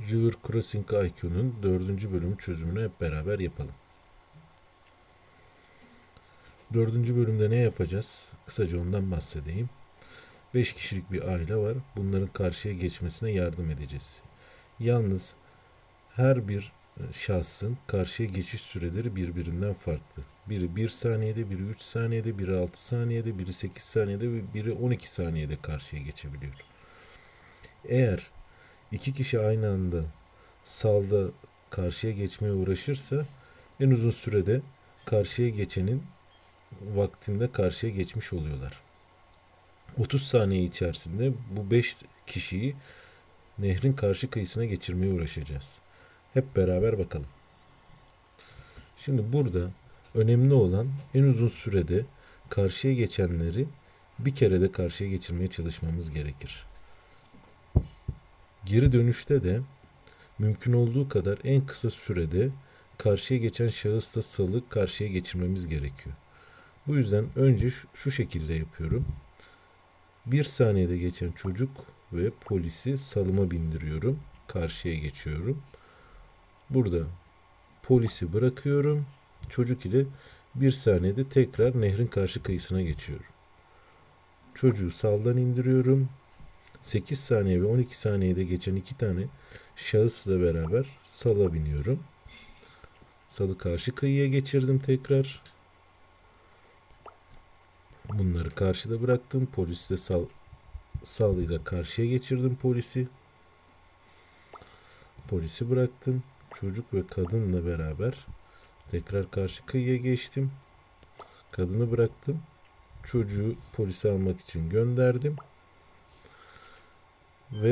River Crossing IQ'nun dördüncü bölüm çözümünü hep beraber yapalım. Dördüncü bölümde ne yapacağız? Kısaca ondan bahsedeyim. 5 kişilik bir aile var. Bunların karşıya geçmesine yardım edeceğiz. Yalnız her bir e, şahsın karşıya geçiş süreleri birbirinden farklı. Biri 1 saniyede, biri 3 saniyede, biri 6 saniyede, biri 8 saniyede ve biri 12 saniyede karşıya geçebiliyor. Eğer iki kişi aynı anda salda karşıya geçmeye uğraşırsa en uzun sürede karşıya geçenin vaktinde karşıya geçmiş oluyorlar. 30 saniye içerisinde bu 5 kişiyi nehrin karşı kıyısına geçirmeye uğraşacağız. Hep beraber bakalım. Şimdi burada önemli olan en uzun sürede karşıya geçenleri bir kere de karşıya geçirmeye çalışmamız gerekir. Geri dönüşte de mümkün olduğu kadar en kısa sürede karşıya geçen şahısla salı karşıya geçirmemiz gerekiyor. Bu yüzden önce şu, şekilde yapıyorum. Bir saniyede geçen çocuk ve polisi salıma bindiriyorum. Karşıya geçiyorum. Burada polisi bırakıyorum. Çocuk ile bir saniyede tekrar nehrin karşı kıyısına geçiyorum. Çocuğu saldan indiriyorum. 8 saniye ve 12 saniyede geçen iki tane şahısla beraber sala biniyorum. Salı karşı kıyıya geçirdim tekrar. Bunları karşıda bıraktım. Polis de sal, salıyla karşıya geçirdim polisi. Polisi bıraktım. Çocuk ve kadınla beraber tekrar karşı kıyıya geçtim. Kadını bıraktım. Çocuğu polise almak için gönderdim. Ve